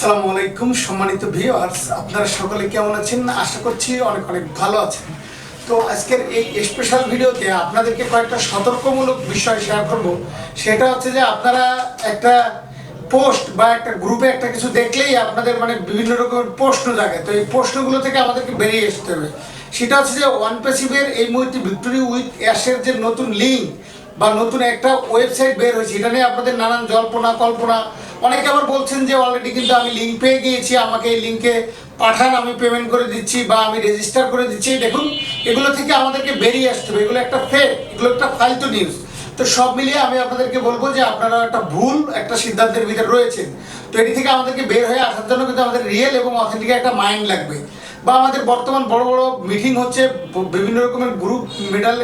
আসসালামু আলাইকুম, সম্মানিত ভিউয়ার্স আপনারা সকলে কেমন আছেন? আশা করছি অনেক অনেক ভালো আছেন। তো আজকের এই স্পেশাল ভিডিওতে আপনাদেরকে কয়েকটা সতর্কমূলক বিষয় শেয়ার করব। সেটা হচ্ছে যে আপনারা একটা পোস্ট বা একটা গ্রুপে একটা কিছু দেখলেই আপনাদের মানে বিভিন্ন রকমের প্রশ্ন জাগে। তো এই প্রশ্নগুলো থেকে আমাদেরকে বেরিয়ে আসতে হবে। সেটা হচ্ছে যে ওয়ান পেসিভের এই মুহূর্তে ভিক্টোরি উইথ অ্যাশের যে নতুন লিঙ্ক বা নতুন একটা ওয়েবসাইট বের হয়েছে, এটা নিয়ে আপনাদের নানান জল্পনা কল্পনা অনেকে আবার বলছেন যে অলরেডি কিন্তু আমি লিঙ্ক পেয়ে গিয়েছি, আমাকে এই লিঙ্কে পাঠান, আমি পেমেন্ট করে দিচ্ছি বা আমি রেজিস্টার করে দিচ্ছি। দেখুন, এগুলো থেকে আমাদেরকে বেরিয়ে আসতে হবে। এগুলো একটা ফেক এগুলো একটা ফালতু নিউজ তো সব মিলিয়ে আমি আপনাদেরকে বলব যে আপনারা একটা ভুল, একটা সিদ্ধান্তের ভিতরে রয়েছেন। তো এটি থেকে আমাদেরকে বের হয়ে আসার জন্য কিন্তু আমাদের রিয়েল এবং অথেন্টিক একটা মাইন্ড লাগবে। বা আমাদের বর্তমান বড় বড় মিটিং হচ্ছে, বিভিন্ন রকমের গ্রুপ মেডাল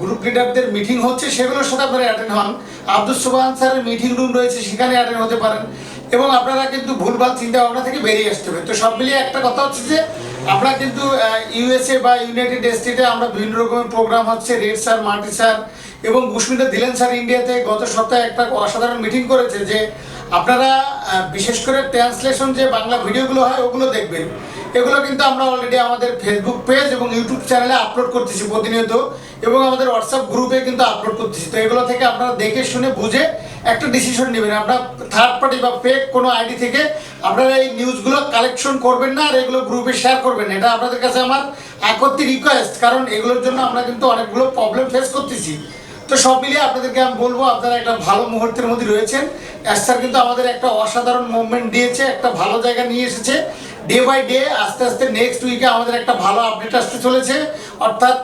গ্রুপ লিডারদের মিটিং হচ্ছে, সেগুলোর সাথে আপনারা অ্যাটেন্ড হন। আব্দুল সুবাহান স্যারের মিটিং রুম রয়েছে, সেখানে অ্যাটেন্ড হতে পারেন। এবং আপনারা কিন্তু ভুলভাল চিন্তা ভাবনা থেকে বেরিয়ে আসতে হবে। তো সব মিলিয়ে একটা কথা হচ্ছে যে, আমরা কিন্তু ইউএসএ বা ইউনাইটেড স্টেটে আমরা বিভিন্ন রকমের প্রোগ্রাম হচ্ছে রেড স্যার মাল্টি স্যার এবং বুসমিতা দিলেন স্যার ইন্ডিয়াতে গত সপ্তাহে একটা অসাধারণ মিটিং করেছে যে আপনারা বিশেষ করে ট্রান্সলেশন যে বাংলা ভিডিওগুলো হয়, ওগুলো দেখবেন। এগুলো কিন্তু আমরা অলরেডি আমাদের ফেসবুক পেজ এবং ইউটিউব চ্যানেলে আপলোড করতেছি প্রতিনিয়ত এবং আমাদের হোয়াটসঅ্যাপ গ্রুপে কিন্তু আপলোড করতেছি। তো এগুলো থেকে আপনারা দেখে শুনে বুঝে একটা ডিসিশন নেবেন। আপনার থার্ড পার্টি বা ফেক কোনো আইডি থেকে আপনারা এই নিউজগুলো কালেকশন করবেন না আর এগুলো গ্রুপে শেয়ার করবেন। এটা আপনাদের কাছে আমার একত্রি রিকোয়েস্ট কারণ এগুলোর জন্য আমরা কিন্তু অনেকগুলো প্রবলেম ফেস করতেছি। তো সব মিলিয়ে আপনাদেরকে আমি বলব, আপনারা একটা ভালো মুহূর্তের মধ্যে রয়েছেন। স্যার কিন্তু আমাদের একটা অসাধারণ মুভমেন্ট দিয়েছে, একটা ভালো জায়গা নিয়ে এসেছে। ডে বাই ডে আস্তে আস্তে নেক্সট উইকে আমাদের একটা ভালো আপডেট আসতে চলেছে। অর্থাৎ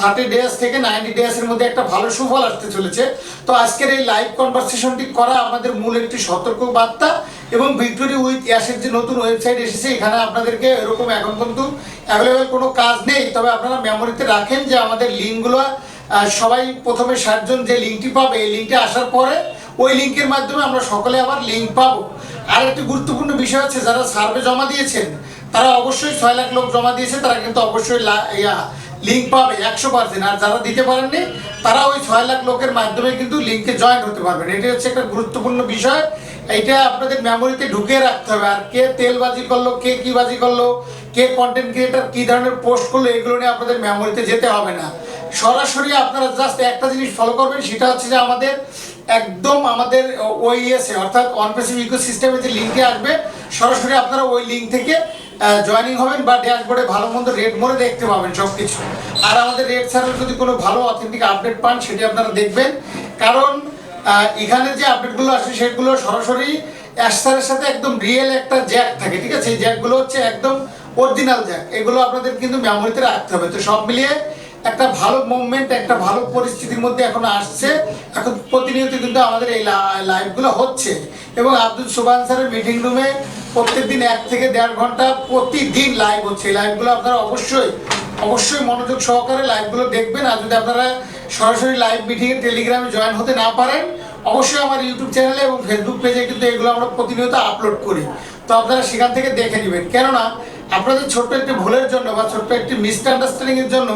থার্টি ডেজ থেকে নাইনটি ডেজের মধ্যে একটা ভালো সুফল আসতে চলেছে। তো আজকের এই লাইভ কনভারসেশনটি করা আমাদের মূল একটি সতর্ক বার্তা এবং ভিক্টোরি উইথ ইয়াসের যে নতুন ওয়েবসাইট এসেছে, এখানে আপনাদেরকে এরকম এখন কিন্তু অ্যাভেলেবেল কোনো কাজ নেই। তবে আপনারা মেমোরিতে রাখেন যে আমাদের লিঙ্কগুলো সবাই প্রথমে ষাটজন যে লিঙ্কটি পাবে, এই লিঙ্কটি আসার পরে ওই লিঙ্কের মাধ্যমে আমরা সকলে আবার লিঙ্ক পাবো। আর একটি গুরুত্বপূর্ণ বিষয় হচ্ছে, যারা সার্ভে জমা দিয়েছেন, তারা অবশ্যই ছয় লাখ লোক জমা দিয়েছে, তারা কিন্তু অবশ্যই লিঙ্ক পাবে একশো পার্সেন্ট আর যারা দিতে পারেননি, তারা ওই ছয় লাখ লোকের মাধ্যমে কিন্তু লিঙ্কে জয়েন হতে পারবেন। এটি হচ্ছে একটা গুরুত্বপূর্ণ বিষয়। এইটা আপনাদের মেমোরিতে ঢুকিয়ে রাখতে হবে। আর কে তেলবাজি করল, কে কি বাজি করল, কে কন্টেন্ট ক্রিয়েটার কি ধরনের পোস্ট করল, এগুলো নিয়ে আপনাদের মেমোরিতে যেতে হবে না। সরাসরি আপনারা জাস্ট একটা জিনিস ফলো করবেন, সেটা হচ্ছে যে আমাদের একদম আমাদের ওই এসে অর্থাৎ অনপেসিভ ইকোসিস্টেমে যে লিঙ্কে আসবে, সরাসরি আপনারা ওই লিঙ্ক থেকে জয়েনিং হবেন বা ড্যাশবোর্ডে ভালো মন্দ রেট মোড়ে দেখতে পাবেন সব কিছু আর আমাদের রেট ছাড়াও যদি কোনো ভালো অথেন্টিক আপডেট পান, সেটি আপনারা দেখবেন। কারণ এখানে যে আপডেটগুলো আসে সেগুলো সরাসরি অ্যাস্টারের সাথে একদম রিয়েল একটা জ্যাক থাকে, ঠিক আছে? এই জ্যাকগুলো হচ্ছে একদম অরিজিনাল জ্যাক এগুলো আপনাদের কিন্তু মেমোরিতে রাখতে হবে। তো সব মিলিয়ে একটা ভালো মুভমেন্ট একটা ভালো পরিস্থিতির মধ্যে এখন আসছে। এখন প্রতিনিয়ত কিন্তু আমাদের এই লাইভগুলো হচ্ছে। এবং আব্দুল সুবান স্যারের মিটিং রুমে প্রত্যেকদিন এক থেকে দেড় ঘণ্টা প্রতিদিন লাইভ হচ্ছে। এই লাইভগুলো আপনারা অবশ্যই অবশ্যই মনোযোগ সহকারে লাইভগুলো দেখবেন। আর যদি আপনারা সরাসরি লাইভ মিটিংয়ে টেলিগ্রামে জয়েন হতে না পারেন, অবশ্যই আমার ইউটিউব চ্যানেলে এবং ফেসবুক পেজে কিন্তু এগুলো আমরা প্রতিনিয়ত আপলোড করি। তো আপনারা সেখান থেকে দেখে নেবেন। কেননা আপনাদের ছোট্ট একটি ভুলের জন্য বা ছোট্ট একটি মিসআন্ডারস্ট্যান্ডিং এর জন্য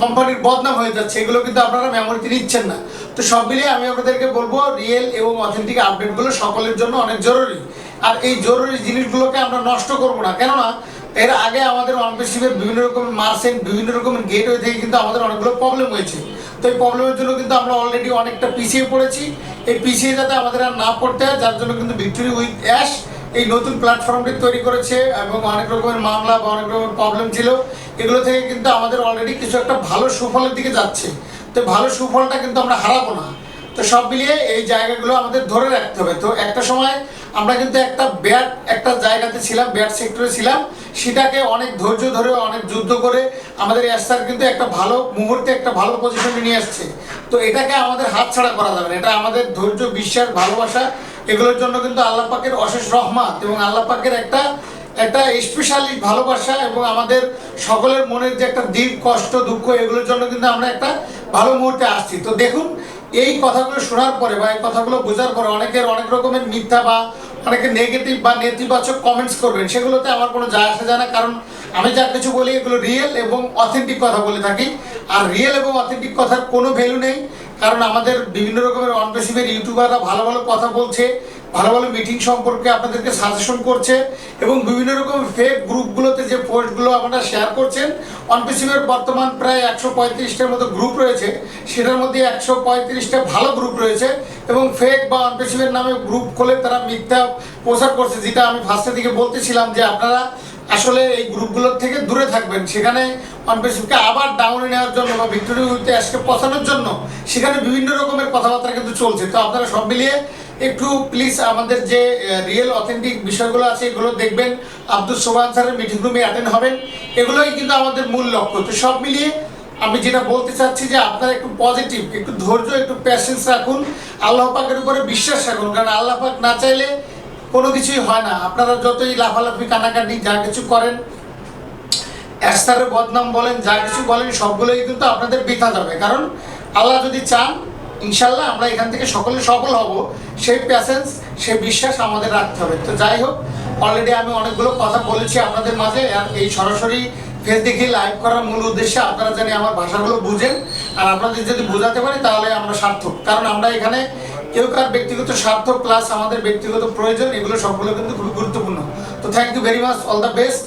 কোম্পানির বদনাম হয়ে যাচ্ছে, এগুলো কিন্তু আপনারা মেমোরিতে নিচ্ছেন না। তো সব মিলিয়ে আমি আপনাদেরকে বলব রিয়েল এবং অথেন্টিক আপডেটগুলো সকলের জন্য অনেক জরুরি। আর এই জরুরি জিনিসগুলোকে আমরা নষ্ট করব না। কেননা, এর আগে আমাদের অনপেসিভের বিভিন্ন রকমের মার্সেন্ট বিভিন্ন রকমের গেটওয়ে থেকে কিন্তু আমাদের অনেকগুলো প্রবলেম হয়েছে। তো এই প্রবলেমের জন্য কিন্তু আমরা অলরেডি অনেকটা পিছিয়ে পড়েছি। এই পিছিয়ে যাতে আমাদের আর না পড়তে হয়, যার জন্য কিন্তু ভিক্টোরি উইথ অ্যাশ এই নতুন প্ল্যাটফর্মটি তৈরি করেছে এবং অনেক রকমের মামলা বা অনেক রকমের প্রবলেম ছিল। এগুলো থেকে কিন্তু আমাদের অলরেডি কিছু একটা ভালো সুফলের দিকে যাচ্ছে। তো ভালো সুফলটা কিন্তু আমরা হারাবো না। তো সব মিলিয়ে এই জায়গাগুলো আমাদের ধরে রাখতে হবে। তো একটা সময় আমরা কিন্তু একটা ব্যাট একটা জায়গাতে ছিলাম ব্যাট সেক্টরে ছিলাম। সেটাকে অনেক ধৈর্য ধরে, অনেক যুদ্ধ করে আমাদের এসআর কিন্তু একটা ভালো মুহূর্তে একটা ভালো পজিশনে নিয়ে আসছে। তো এটাকে আমাদের হাতছাড়া করা যাবে এটা আমাদের ধৈর্য, বিশ্বাস, ভালোবাসা, এগুলোর জন্য কিন্তু আল্লাহ পাকের অশেষ রহমত এবং আল্লাহ পাকের একটা একটা স্পেশালি ভালোবাসা এবং আমাদের সকলের মনের যে একটা দিক, কষ্ট, দুঃখ, এগুলোর জন্য কিন্তু আমরা একটা ভালো মুহূর্তে আসছি। তো দেখুন, এই কথাগুলো শোনার পরে বা এই কথাগুলো বোঝার পরে অনেকের অনেক রকমের মিথ্যা বা অনেকে নেগেটিভ বা নেতিবাচক কমেন্টস করবেন, সেগুলোতে আমার কোনো যায় আসে যায় না, কারণ আমি যা কিছু বলি এগুলো রিয়েল এবং অথেন্টিক কথা বলে থাকি। আর রিয়েল এবং অথেন্টিক কথার কোনো ভ্যালু নেই, কারণ আমাদের বিভিন্ন রকমের অন্ডারশিপের ইউটিউবাররা ভালো ভালো কথা বলছে ভালো ভালো মিটিং সম্পর্কে আপনাদেরকে সাজেশন করছে এবং বিভিন্ন রকম ফেক গ্রুপগুলোতে যে পোস্টগুলো আপনারা শেয়ার করছেন অনপিসিমের বর্তমান প্রায় একশো পঁয়ত্রিশটার মতো গ্রুপ রয়েছে। সেটার মধ্যে একশো পঁয়ত্রিশটা ভালো গ্রুপ রয়েছে এবং ফেক বা অনপিসিমের নামে গ্রুপ খুলে তারা মিথ্যা প্রচার করছে, যেটা আমি ফার্স্টের দিকে বলতেছিলাম যে আপনারা আসলে এই গ্রুপগুলোর থেকে দূরে থাকবেন। সেখানে অনপেসিভকে আবার ডাউনে নেওয়ার জন্য বা ভিক্টোরি উইথে আজকে পচানোর জন্য সেখানে বিভিন্ন রকমের কথাবার্তা কিন্তু চলছে। তো আপনারা সব মিলিয়ে একটু প্লিজ আমাদের যে রিয়েল অথেন্টিক বিষয়গুলো আছে, এগুলো দেখবেন। আব্দুল সোবান স্যারের মিটিং রুমে অ্যাটেন্ড হবেন। এগুলোই কিন্তু আমাদের মূল লক্ষ্য। তো সব মিলিয়ে আমি যেটা বলতে চাচ্ছি যে আপনারা একটু পজিটিভ একটু ধৈর্য, একটু প্যাশেন্স রাখুন। আল্লাহ পাকের উপরে বিশ্বাস রাখুন। কারণ আল্লাহ পাক না চাইলে কোনো কিছুই হয় না। আপনারা যতই লাফালাফি কানাকাটি যা কিছু করেন একসারের বদনাম বলেন, যা কিছু বলেন, সবগুলোই কিন্তু আপনাদের বৃথা যাবে। কারণ আল্লাহ যদি চান ইনশাল্লাহ আমরা এখান থেকে সকলে সফল হব। সেই প্যাসেন্স সেই বিশ্বাস আমাদের রাখতে হবে। তো যাই হোক অলরেডি আমি অনেকগুলো কথা বলেছি আপনাদের মাঝে। এই সরাসরি ফেস দেখে লাইভ করার মূল উদ্দেশ্যে আপনারা জানি আমার ভাষাগুলো বুঝেন। আর আপনাদের যদি বোঝাতে পারি, তাহলে আমরা সার্থক। কারণ আমরা এখানে কেউ কার ব্যক্তিগত স্বার্থ প্লাস আমাদের ব্যক্তিগত প্রয়োজন, এগুলো সবগুলো কিন্তু খুবই গুরুত্বপূর্ণ। তো thank you very much all the best